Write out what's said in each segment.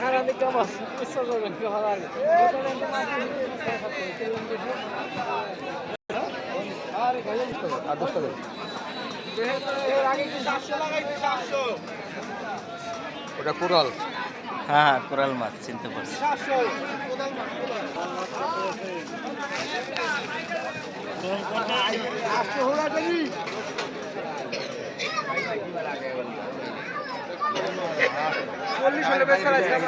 karanlık ama ıssız olur kafalar. আর দশটা দেবে এর আগে কি চারশো লাগাইছি চারশো ওটা কোরাল। হ্যাঁ হ্যাঁ কোরাল মাছ চিনতে পারছি। চল্লিশ হলে বেশ হলে বেশ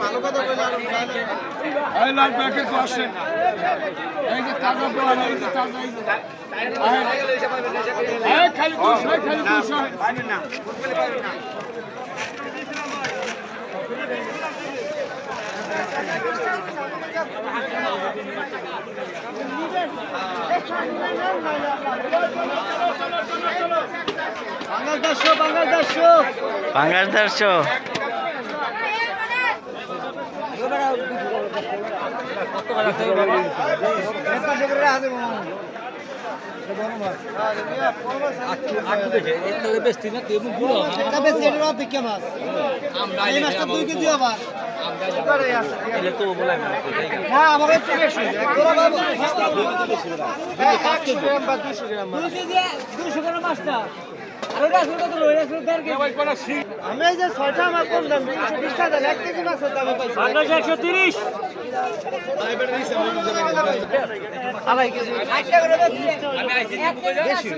ভালো কথা বলে লাল প্যাকেট আসেন এই যে তাজা পোলান এই যে তাজা, এই যে খালি দুশো এই খালি দুশো বাংলার দর্শক পাঙ্গাস দেড়শো হ্যাঁ দুশো গ্রাম মাছ। আমি এই যে ছয়টা আমার কম দাম তিনশো বিশ টাকা দেন এক কেজি মাছের দামে পাইছি একশো তিরিশ। আড়াই কেজি। বেশি।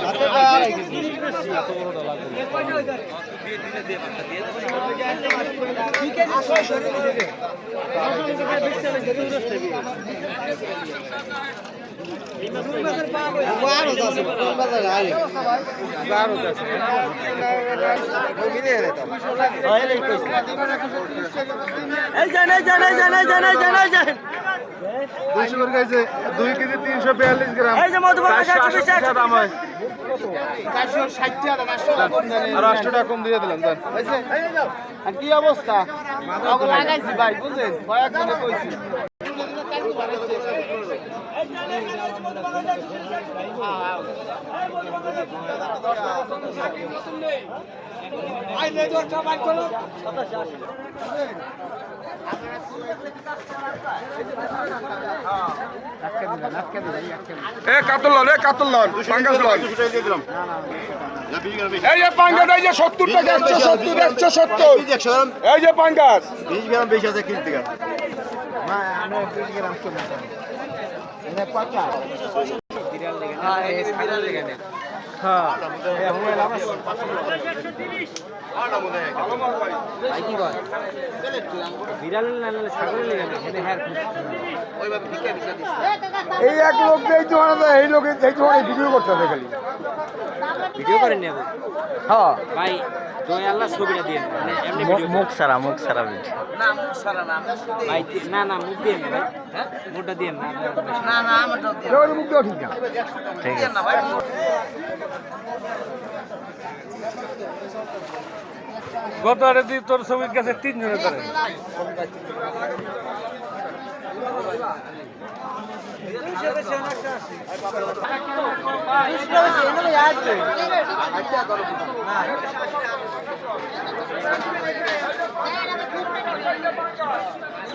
হাতে বা আড়াই কেজি। দুই কেজি তিনশো বিয়াল্লিশ গ্রাম। দাম হয়। আর আটশো টাকা কম দিয়ে দিলাম আর কি অবস্থা? লাগাইছি ভাই বুঝলেন? কয়েক কইছি। এ কাতল লন এ কাতল লন পাঙ্গাস লন। এই যে পাঙ্গাস এই যে সত্তর টাকা একশো সত্তর একশো সত্তর। এই যে পাঙ্গাস। বিশ গ্রাম বেশি আছে কিনতে গেল। না আমরা বিশ গ্রাম কিনে এটা পাকা হ্যাঁ এই হ্যাঁ এখানে হ্যাঁ এই এক লোক এই জোয়ানা এই লোক এই জোয়ানা ভিডিও করতেছে খালি। ভিডিও করেন হ্যাঁ। ভাই তুমি আল্লাহ ছবিটা দিয়ে মানে এমনি মুখ সারা মুখ সারা ভিডিও না মুখ সারা না ভাই না না মুখ দিয়ে ভাই। হ্যাঁ? মুখটা দিয়ে না না না আমারটাও দিয়ে ওই ঠিক না। ঠিক না ভাই গত আরে দি তোর ছবির কাছে তিনজনে ধরে আচ্ছা।, আচ্ছা, আচ্ছা।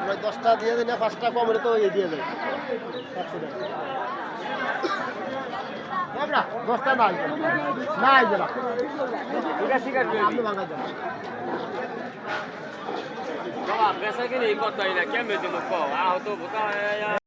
আমরা দশটা দিয়ে দিলে না পাঁচটা কম হলে তো ইয়ে দিয়ে দেয়। একশো টাকা। দশটা না। তুমি আহ তো বোকা